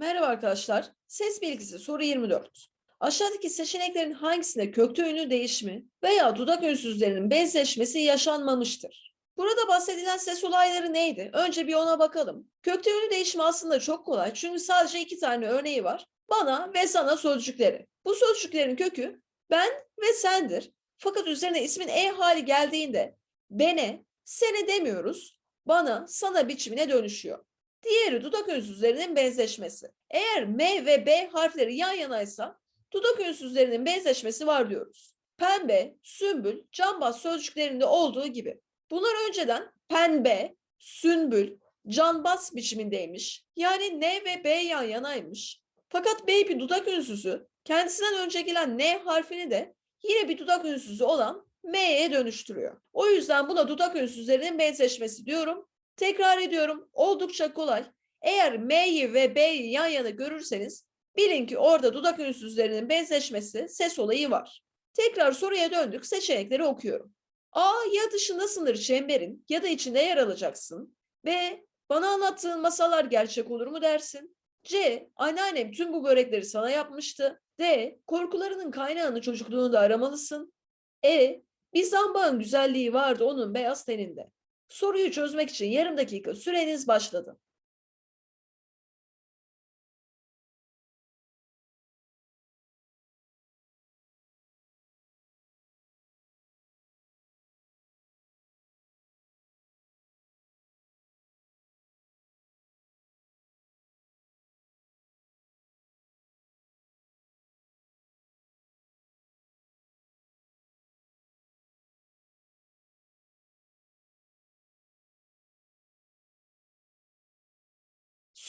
Merhaba arkadaşlar. Ses bilgisi soru 24. Aşağıdaki seçeneklerin hangisinde kökte ünlü değişimi veya dudak ünsüzlerinin benzeşmesi yaşanmamıştır? Burada bahsedilen ses olayları neydi? Önce bir ona bakalım. Kökte ünlü değişimi aslında çok kolay çünkü sadece iki tane örneği var. Bana ve sana sözcükleri. Bu sözcüklerin kökü ben ve sendir. Fakat üzerine ismin e hali geldiğinde bene, sene demiyoruz. Bana, sana biçimine dönüşüyor. Diğeri dudak ünsüzlerinin benzeşmesi. Eğer M ve B harfleri yan yanaysa dudak ünsüzlerinin benzeşmesi var diyoruz. Pembe, sümbül, cambaz sözcüklerinde olduğu gibi. Bunlar önceden pembe, sünbül, canbaz biçimindeymiş. Yani N ve B yan yanaymış. Fakat B bir dudak ünsüzü, kendisinden önce gelen N harfini de yine bir dudak ünsüzü olan M'ye dönüştürüyor. O yüzden buna dudak ünsüzlerinin benzeşmesi diyorum. Tekrar ediyorum oldukça kolay. Eğer M'yi ve B'yi yan yana görürseniz bilin ki orada dudak ünsüzlerinin benzeşmesi ses olayı var. Tekrar soruya döndük seçenekleri okuyorum. A ya dışında sınır çemberin ya da içinde yer alacaksın. B bana anlattığın masallar gerçek olur mu dersin? C anneannem tüm bu börekleri sana yapmıştı. D korkularının kaynağını çocukluğunda aramalısın. E bir zambağın güzelliği vardı onun beyaz teninde. Soruyu çözmek için yarım dakika süreniz başladı.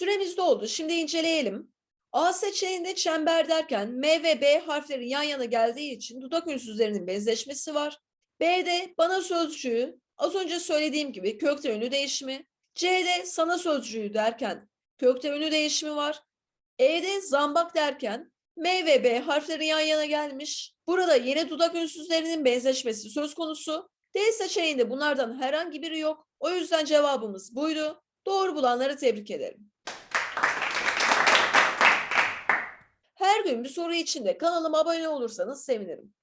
Süremiz doldu. Şimdi inceleyelim. A seçeneğinde çember derken M ve B harfleri yan yana geldiği için dudak ünsüzlerinin benzeşmesi var. B'de bana sözcüğü az önce söylediğim gibi kökte ünlü değişimi. C'de sana sözcüğü derken kökte ünlü değişimi var. E'de zambak derken M ve B harfleri yan yana gelmiş. Burada yeni dudak ünsüzlerinin benzeşmesi söz konusu. D seçeneğinde bunlardan herhangi biri yok. O yüzden cevabımız buydu. Doğru bulanları tebrik ederim. Her gün bir soru için de kanalıma abone olursanız sevinirim.